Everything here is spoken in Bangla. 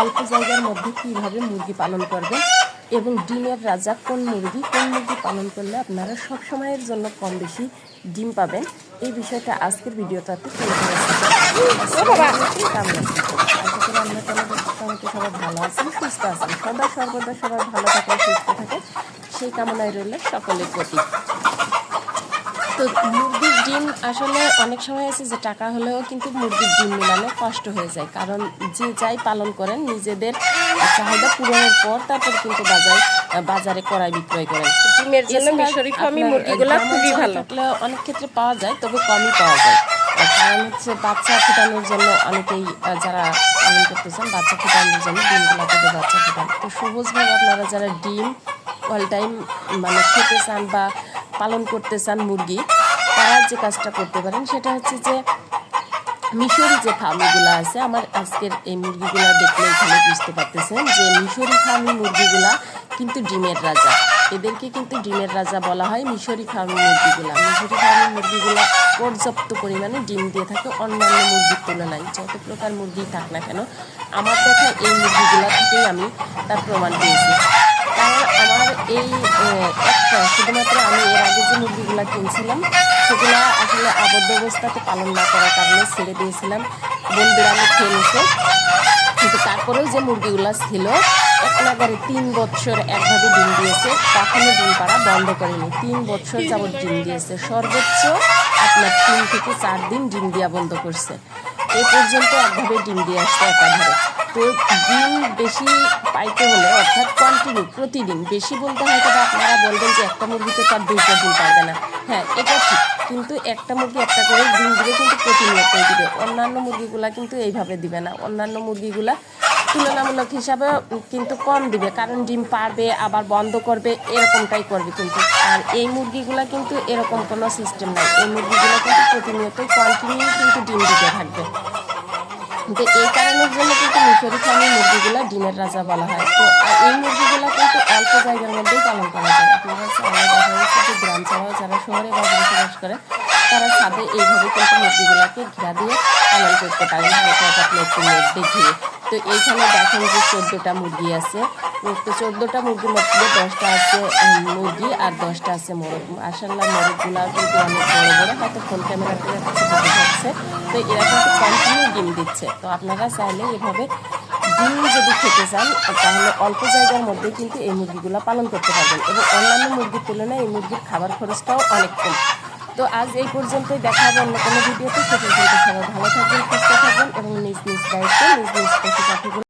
অল্প জায়গার মধ্যে কীভাবে মুরগি পালন করবেন এবং ডিমের রাজা কোন মুরগি কোন মুরগি পালন করলে আপনারা সব সময়ের জন্য কম বেশি ডিম পাবেন? এই বিষয়টা আজকের ভিডিওটাতে তুলে সবাই ভালো আছেন সুস্থ আছেন। সদা সর্বদা সবাই ভালো থাকে সুস্থ থাকে সেই কামনায় রইল সকলের প্রতি। তো মুরগির ডিম আসলে অনেক সময় আছে যে টাকা হলেও কিন্তু মুরগির ডিম মিলানো কষ্ট হয়ে যায়। কারণ যে যাই পালন করেন নিজেদের চাহিদা পূরণের পর তারপর কিন্তু বাজার বাজারে কড়াই বিক্রয় করেন। ডিমের জন্য মিশরি মুরগিগুলো খুবই ভালো। থাকলে অনেক ক্ষেত্রে পাওয়া যায় তবে কমই পাওয়া যায়। কারণ হচ্ছে বাচ্চা ফুটানোর জন্য অনেকেই যারা পালন করতে চান বাচ্চা ফুটানোর জন্য ডিমগুলো থেকে বাচ্চা ফুটান। তো সবুজভাবে আপনারা যারা ডিম অল টাইম মানে খেতে চান বা পালন করতে চান মুরগি, তারা যে কাজটা করতে পারেন সেটা হচ্ছে যে মিশরি যে ফার্মিগুলো আছে, আমার আজকের এই মুরগিগুলো দেখলে এখানে বুঝতে পারতেছেন যে মিশরি ফার্মি মুরগিগুলা কিন্তু ডিমের রাজা। এদেরকে কিন্তু ডিমের রাজা বলা হয়, মিশরি ফার্মি মুরগিগুলা। মিশরি ফার্মি মুরগিগুলা পর্যাপ্ত পরিমাণে ডিম দিয়ে থাকে, অন্যান্য মুরগির তুলনায়। যত প্রকার মুরগি থাক না কেন, আমার দেখা এই মুরগিগুলা থেকেই আমি তার প্রমাণ পেয়েছি। একটা শুধুমাত্র আমি এর আগে যে মুরগিগুলো কিনছিলাম, সেগুলো আসলে আবদ্ধ অবস্থাতে পালন না করার কারণে ছেড়ে দিয়েছিলাম। বন বিড়ালে খেয়ে নিছে। কিন্তু তারপরেও যে মুরগিগুলো ছিল, এক তিন বছর একভাবে ডিম দিয়েছে, কখনো ডিম পাড়া বন্ধ করেনি। তিন বছর যাবত ডিম দিয়েছে। সর্বোচ্চ আপনার তিন থেকে চার দিন ডিম দেওয়া বন্ধ করছে। এ পর্যন্ত একভাবে ডিম দিয়ে আসছে একাধারে। তো ডিম বেশি পাইতে হলে, অর্থাৎ কন্টিনিউ প্রতিদিন বেশি বলতে হয়তো বা আপনারা বলবেন যে একটা মুরগিতে তার দুইটা ডিম পারবে না। হ্যাঁ এটা ঠিক, কিন্তু একটা মুরগি একটা করে ডিম দিলে কিন্তু প্রতিনিয়তই দিবে। অন্যান্য মুরগিগুলা কিন্তু এইভাবে দিবে না। অন্যান্য মুরগিগুলা তুলনামূলক হিসাবে কিন্তু কম দিবে, কারণ ডিম পারবে, আবার বন্ধ করবে, এরকমটাই করবে কিন্তু। আর এই মুরগিগুলা কিন্তু এরকম কোনো সিস্টেম নাই। এই মুরগিগুলো কিন্তু প্রতিনিয়তই কন্টিনিউ কিন্তু ডিম দিতে থাকবে। তো এই কারণের জন্য কিন্তু মিশরি খানের মুরগিগুলো ডিমের রাজা বলা হয়। তো এই মুরগিগুলো কিন্তু অল্প জায়গার মধ্যেই পালন করা যায়। আছে আমরা দেখা যাচ্ছে যে গ্রাম ছাড়াও যারা শহরে বা বসবাস করে, তারা ছাদে এইভাবে কিন্তু মুরগিগুলোকে ঘেরা দিয়ে পালন করতে পারে। হালকা আপনি একটু মেঘ দেখিয়ে তো এইখানে দেখেন যে চোদ্দোটা মুরগি আছে। তো চোদ্দোটা মুরগির মধ্যে দশটা আছে মুরগি আর দশটা আছে মোরগ। আসাল্লাহ মোরগগুলো কিন্তু অনেক বড় বড়, হয়তো ফোন ক্যামেরাতে যাচ্ছে তো এরা কিন্তু কন্টিনিউ ডিম দিচ্ছে। তো আপনারা চাইলে এভাবে ডিম যদি খেতে চান, তাহলে অল্প জায়গার মধ্যে কিন্তু এই মুরগিগুলো পালন করতে পারবেন। এবং অন্যান্য মুরগির তুলনায় এই মুরগির খাবার খরচটাও অনেক কম। তো আজ এই পর্যন্তই, দেখা হবে অন্য কোনো ভিডিওতে। সে ভালো থাকবেন সুস্থ থাকবেন এবং নিজ নিজ দায়িত্বে, নিজ নিজ পশু পাখিগুলো